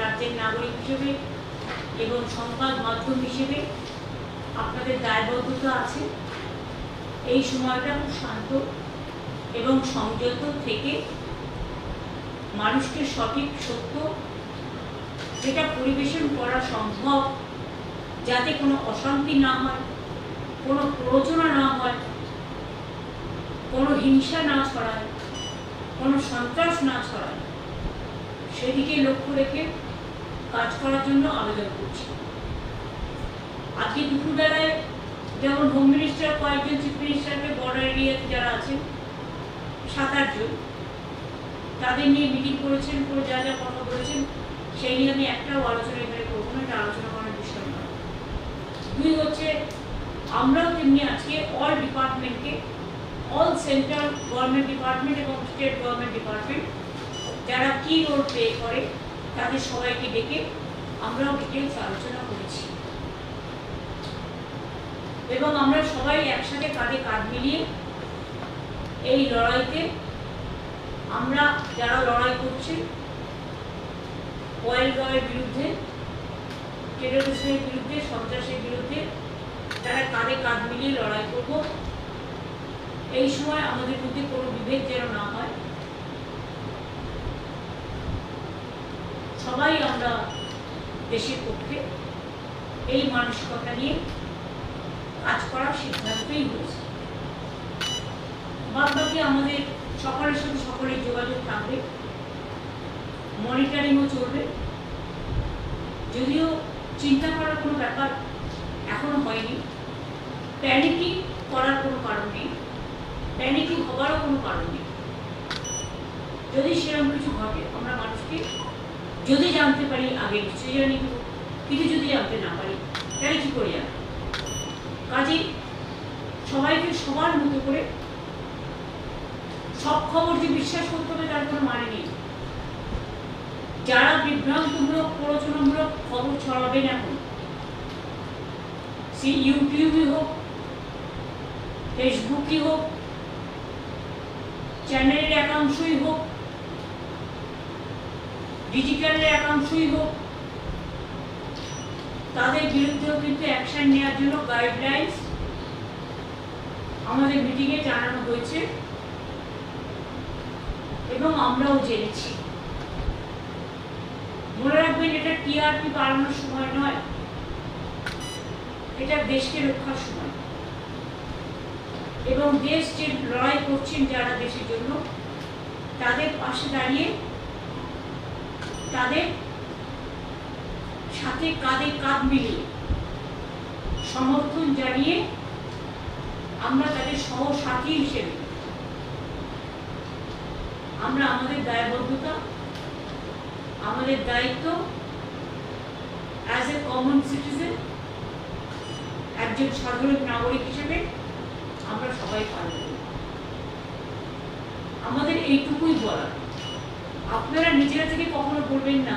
রাজ্যের নাগরিক হিসেবে এবং সংবাদ মাধ্যম হিসেবে আপনাদের দায়বদ্ধতা আছে। এই সময়টা খুব শান্ত এবং সংযত থেকে মানুষকে সঠিক, সত্য যেটা পরিবেশন করা সম্ভব যাতে কোনো অশান্তি না হয়, কোনো প্ররোচনা না হয়, কোনো হিংসা না ছড়ায়, কোনো সন্ত্রাস না ছড়ায়। সেদিকে লক্ষ্য রেখে কাজ করার জন্য আবেদন করছি। আজকে দুপুরবেলায় যেমন হোম মিনিস্টার কয়েকজন চিফ মিনিস্টারকে বর্ডার এরিয়াতে যারা আছেন, সাত আটজন তাদের নিয়ে মিটিং করেছেন করে যা যা কথা বলেছেন, সেই নিয়ে আমি একটাও আলোচনা এখানে করব না, এটা আলোচনা করার বিষয় নয় দুই হচ্ছে, আমরাও তেমনি আজকে অল ডিপার্টমেন্টকে অল সেন্ট্রাল গভর্নমেন্ট ডিপার্টমেন্ট এবং স্টেট গভর্নমেন্ট ডিপার্টমেন্ট যারা কি রোল প্লে করে, তাদের সবাইকে ডেকে আমরাও ডিটেলস আলোচনা করেছি। এবং আমরা সবাই একসাথে কাঁধে কাঁধ মিলিয়ে এই লড়াইতে আমরা যারা লড়াই করছি অয়েল গয়ের বিরুদ্ধে টেরোরিস্টের বিরুদ্ধে, সন্ত্রাসের বিরুদ্ধে তারা কাঁধে কাঁধ মিলিয়ে লড়াই করব, এই সময় আমাদের মধ্যে কোনো বিভেদ যেন না হয় সবাই আমরা দেশের পক্ষে এই মানসিকতা নিয়ে কাজ করার সিদ্ধান্তই হয়েছে। বাদ বাকি আমাদের সকলের সাথে সকলের যোগাযোগ থাকবে মনিটরিংও চলবে। যদিও চিন্তা করার কোনো ব্যাপার এখনও হয়নি প্যানিকিং করার কোনো কারণ নেই প্যানিকিং হবারও কোনো কারণ নেই। যদি সেরকম কিছু ঘটে, আমরা যদি জানতে পারি, আগে নিশ্চয়ই জানি। কিন্তু যদি জানতে না পারি, তাহলে কী করে জানব কাজে সবাইকে সবার মতো করে সব খবর যে বিশ্বাস করতে হবে, তার কোনো মানে নেই যারা বিভ্রান্তমূলক, প্ররোচনামূলক খবর ছড়াবেন এখন, সে ইউটিউবই হোক, ফেসবুকই হোক, চ্যানেলের একাংশই হোক ডিজিটালের একাংশই হোক, তাদের বিরুদ্ধেও কিন্তু অ্যাকশন নেওয়ার জন্য গাইডলাইন্স আমাদের মিটিংয়ে জানানো হয়েছে এবং আমরাও জেনেছি। মনে রাখবেন এটা টিআরপি বাড়ানোর সময় নয়, এটা দেশকে রক্ষার সময়। এবং দেশ যে লড়াই করছেন যারা দেশের জন্য, তাদের পাশে দাঁড়িয়ে তাদের সাথে কাঁধে কাঁধ মিলিয়ে সমর্থন জানিয়ে আমরা তাদের সহসাথী হিসেবে আমরা আমাদের দায়বদ্ধতা, আমাদের দায়িত্ব অ্যাজ এ কমন সিটিজেন একজন সাধারণ নাগরিক হিসেবে আমরা সবাই পালন করি। আমাদের এইটুকুই বলা আপনারা নিজেরা থেকে কখনো বলবেন না।